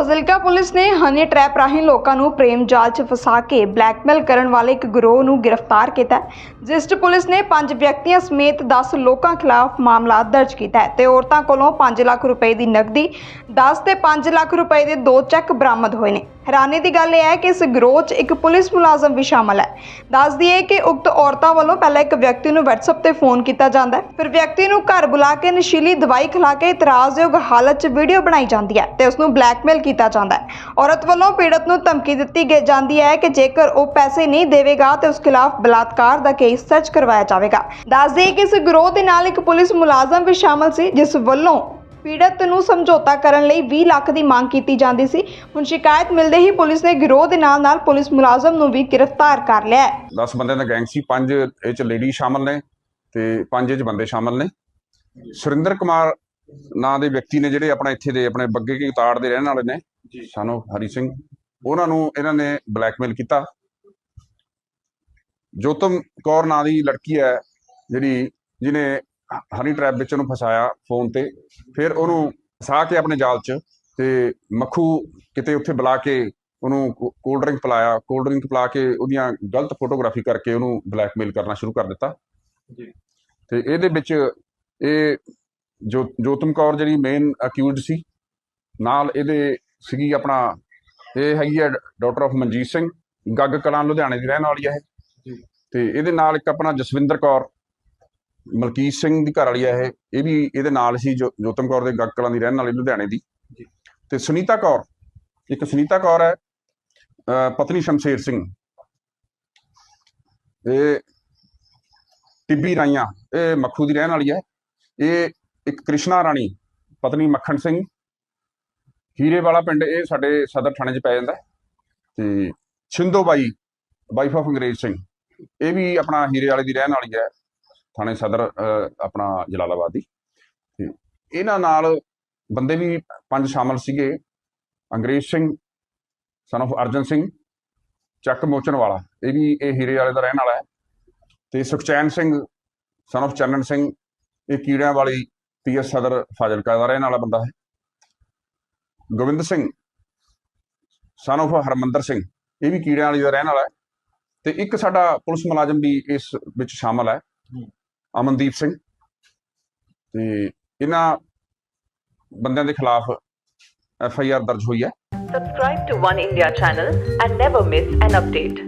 Fazilka police ਨੇ honey trap ਰਾਹੀਂ ਲੋਕਾਂ ਨੂੰ ਪ੍ਰੇਮ ਜਾਲ 'ਚ ਫਸਾ ਕੇ ਬਲੈਕਮੇਲ ਕਰਨ ਵਾਲੇ ਇੱਕ ਗਰੋਹ ਨੂੰ ਗ੍ਰਿਫਤਾਰ ਕੀਤਾ ਜਿਸ 'ਚ ਪੁਲਿਸ ਨੇ ਪੰਜ ਵਿਅਕਤੀਆਂ ਸਮੇਤ 10 ਲੋਕਾਂ ਖਿਲਾਫ ਮਾਮਲਾ ਦਰਜ ਕੀਤਾ ਹੈ ਤੇ ਔਰਤਾਂ ਕੋਲੋਂ 5 ਲੱਖ ਰੁਪਏ ਦੀ ਨਕਦੀ 10 ਤੇ 5 ਲੱਖ ਰੁਪਏ ਦੇ ਦੋ ਚੈੱਕ ਬਰਾਮਦ ਹੋਏ ਨੇ। ਹੈਰਾਨੀ ਦੀ ਗੱਲ ਇਹ ਹੈ ਕਿ ਇਸ ਗਿਰੋਹ 'ਚ ਇੱਕ ਪੁਲਿਸ ਮੁਲਾਜ਼ਮ ਵੀ ਸ਼ਾਮਲ ਹੈ। ਦੱਸ ਦਈਏ ਕਿ ਉਕਤ ਔਰਤਾਂ ਵੱਲੋਂ ਪਹਿਲਾਂ ਇੱਕ ਵਿਅਕਤੀ ਨੂੰ WhatsApp ਤੇ ਫੋਨ ਕੀਤਾ ਜਾਂਦਾ ਹੈ। ਫਿਰ ਵਿਅਕਤੀ ਨੂੰ ਘਰ ਬੁਲਾ ਕੇ ਨਸ਼ੀਲੀ ਦਵਾਈ ਖਿਲਾ ਕੇ ਇਤਰਾਜ਼ਯੋਗ ਹਾਲਤ 'ਚ ਵੀਡੀਓ ਬਣਾਈ ਜਾਂਦੀ ਹੈ ਤੇ ਉਸ ਨੂੰ ਬਲੈਕਮੇਲ ਕੀਤਾ ਜਾਂਦਾ ਹੈ। ਔਰਤ ਵੱਲੋਂ ਪੀੜਤ ਨੂੰ ਧਮਕੀ ਦਿੱਤੀ ਜਾਂਦੀ ਹੈ ਕਿ ਜੇਕਰ ਉਹ ਪੈਸੇ ਨਹੀਂ ਦੇਵੇਗਾ ਤੇ ਉਸ ਖਿਲਾਫ ਬਲਾਤਕਾਰ ਦਾ ਕੇਸ ਦਰਜ ਕਰਵਾਇਆ ਜਾਵੇਗਾ। ਦੱਸ ਦਈਏ ਕਿ ਇਸ ਗਰੋਹ ਦੇ ਨਾਲ ਇੱਕ ਪੁਲਿਸ ਮੁਲਾਜ਼ਮ ਵੀ ਸ਼ਾਮਲ ਸੀ, ਜਿਸ ਵੱਲੋਂ ਪੀੜਤ ਨੂੰ ਸਮਝੌਤਾ ਕਰਨ ਲਈ 20 ਲੱਖ ਦੀ ਮੰਗ ਕੀਤੀ ਜਾਂਦੀ ਸੀ। ਹੁਣ ਸ਼ਿਕਾਇਤ ਮਿਲਦੇ ਹੀ ਪੁਲਿਸ ਨੇ ਗਿਰੋਹ ਦੇ ਨਾਲ ਨਾਲ ਪੁਲਿਸ ਮੁਲਾਜ਼ਮ ਨੂੰ ਵੀ ਗ੍ਰਿਫਤਾਰ ਕਰ ਲਿਆ ਹੈ। 10 ਬੰਦਿਆਂ ਦਾ ਗੈਂਗ ਸੀ ਪੰਜ ਇਹ ਚ ਲੇਡੀ ਸ਼ਾਮਲ ਨੇ ਤੇ ਪੰਜ ਇਹ ਚ ਬੰਦੇ ਸ਼ਾਮਲ ਨੇ। ਸੁਰਿੰਦਰ ਕੁਮਾਰ ਨਾਂ ਦੇ ਵਿਅਕਤੀ ਨੇ ਜਿਹੜੇ ਆਪਣਾ ਇੱਥੇ ਦੇ ਆਪਣੇ ਬੱਗੇ ਕੀ ਤਾੜ ਦੇ ਰਹਿਣ ਵਾਲੇ ਨੇ ਜੀ। ਸਾਨੂੰ ਹਰੀ ਸਿੰਘ। ਉਹਨਾਂ ਨੂੰ ਇਹਨਾਂ ਨੇ ਬਲੈਕਮੇਲ ਕੀਤਾ। ਜੋਤਮ ਕੌਰ ਨਾਂ ਦੀ ਲੜਕੀ ਹੈ ਜਿਹੜੀ ਜਿਹਨੇ ਹਨੀ ਟ੍ਰੈਪ ਵਿੱਚ ਉਹਨੂੰ ਫਸਾਇਆ ਫੋਨ ਤੇ। ਫਿਰ ਉਹਨੂੰ ਫਸਾ ਕੇ ਆਪਣੇ ਜਾਲ 'ਚ ਤੇ ਮੱਖੂ ਕਿਤੇ ਉੱਥੇ ਬੁਲਾ ਕੇ ਉਹਨੂੰ ਕੋਲਡ ਡਰਿੰਕ ਪਿਲਾਇਆ। ਕੋਲਡ ਡਰਿੰਕ ਪਿਲਾ ਕੇ ਉਹਦੀਆਂ ਗਲਤ ਫੋਟੋਗ੍ਰਾਫੀ ਕਰਕੇ ਉਹਨੂੰ ਬਲੈਕਮੇਲ ਕਰਨਾ ਸ਼ੁਰੂ ਕਰ ਦਿੱਤਾ। ਜੀ। ਤੇ ਇਹਦੇ ਵਿੱਚ ਇਹ ਜੋ ਜੋਤਮ ਕੌਰ ਜਿਹੜੀ ਮੇਨ ਅਕਿਊਜ਼ਡ ਸੀ ਨਾਲ ਇਹਦੇ ਸੀਗੀ ਆਪਣਾ ਇਹ ਹੈਗੀ ਹੈ ਡਾਕਟਰ ਆਫ ਮਨਜੀਤ ਸਿੰਘ। ਗੱਗ ਕਲਾਂ ਲੁਧਿਆਣੇ ਦੀ ਰਹਿਣ ਵਾਲੀ ਹੈ। ਤੇ ਇਹਦੇ ਨਾਲ ਇੱਕ ਆਪਣਾ ਜਸਵਿੰਦਰ ਕੌਰ ਮਲਕੀਤ ਸਿੰਘ ਦੀ ਘਰ ਵਾਲੀ ਹੈ ਇਹ ਇਹ ਵੀ ਇਹਦੇ ਨਾਲ ਸੀ ਜੋ ਜੋਤਮ ਕੌਰ ਦੇ ਗੱਗ ਕਲਾਂ ਦੀ ਰਹਿਣ ਵਾਲੀ ਲੁਧਿਆਣੇ ਦੀ। ਤੇ ਸੁਨੀਤਾ ਕੌਰ ਇੱਕ ਸੁਨੀਤਾ ਕੌਰ ਹੈ ਪਤਨੀ ਸ਼ਮਸ਼ੇਰ ਸਿੰਘ। ਇਹ ਟਿੱਬੀ ਰਾਈਆਂ ਇਹ ਮੱਖੂ ਦੀ ਰਹਿਣ ਵਾਲੀ ਹੈ। ਇਹ ਇੱਕ ਕ੍ਰਿਸ਼ਨਾ ਰਾਣੀ ਪਤਨੀ ਮੱਖਣ ਸਿੰਘ। ਹੀਰੇ ਵਾਲਾ ਪਿੰਡ ਇਹ ਸਾਡੇ ਸਦਰ ਥਾਣੇ 'ਚ ਪੈ ਜਾਂਦਾ। ਤੇ ਛਿੰਦੋ ਬਾਈ ਵਾਈਫ ਆਫ ਅੰਗਰੇਜ਼ ਸਿੰਘ। ਇਹ ਵੀ ਆਪਣਾ ਹੀਰੇ ਵਾਲੇ ਦੀ ਰਹਿਣ ਵਾਲੀ ਹੈ। ਥਾਣੇ ਸਦਰ ਆਪਣਾ ਜਲਾਲਾਬਾਦ ਦੀ। ਇਹਨਾਂ ਨਾਲ ਬੰਦੇ ਵੀ ਪੰਜ ਸ਼ਾਮਲ ਸੀਗੇ। ਅੰਗਰੇਜ਼ ਸਿੰਘ ਸਨ of ਅਰਜਨ ਸਿੰਘ, ਚੱਕ ਮੋਚਨ ਵਾਲਾ। ਇਹ ਵੀ ਇਹ ਹੀਰੇ ਵਾਲੇ ਦਾ ਰਹਿਣ ਵਾਲਾ ਹੈ। ਤੇ ਸੁਖਚੈਨ ਸਿੰਘ ਸਨ of ਚੰਨਨ ਸਿੰਘ, ਇਹ ਕੀੜਿਆਂ ਵਾਲੀ ਪੀਐਸ ਸਦਰ ਫਾਜ਼ਿਲਕਾ ਦਾ ਰਹਿਣ ਵਾਲਾ ਬੰਦਾ ਹੈ। ਗੋਬਿੰਦ ਸਿੰਘ ਸਨ of ਹਰਮੰਦਰ ਸਿੰਘ, ਇਹ ਵੀ ਕੀੜਿਆਂ ਵਾਲੀ ਦਾ ਰਹਿਣ ਵਾਲਾ ਹੈ। ਤੇ ਇੱਕ ਸਾਡਾ ਪੁਲਿਸ ਮੁਲਾਜ਼ਮ ਵੀ ਇਸ ਵਿੱਚ ਸ਼ਾਮਲ ਹੈ। ਅਮਨਦੀਪ ਸਿੰਘ ਤੇ ਇਹਨਾਂ ਬੰਦਿਆਂ ਦੇ ਖਿਲਾਫ ਐਫ ਆਈ ਆਰ ਦਰਜ ਹੋਈ ਹੈ subscribe to One India channel and never miss an update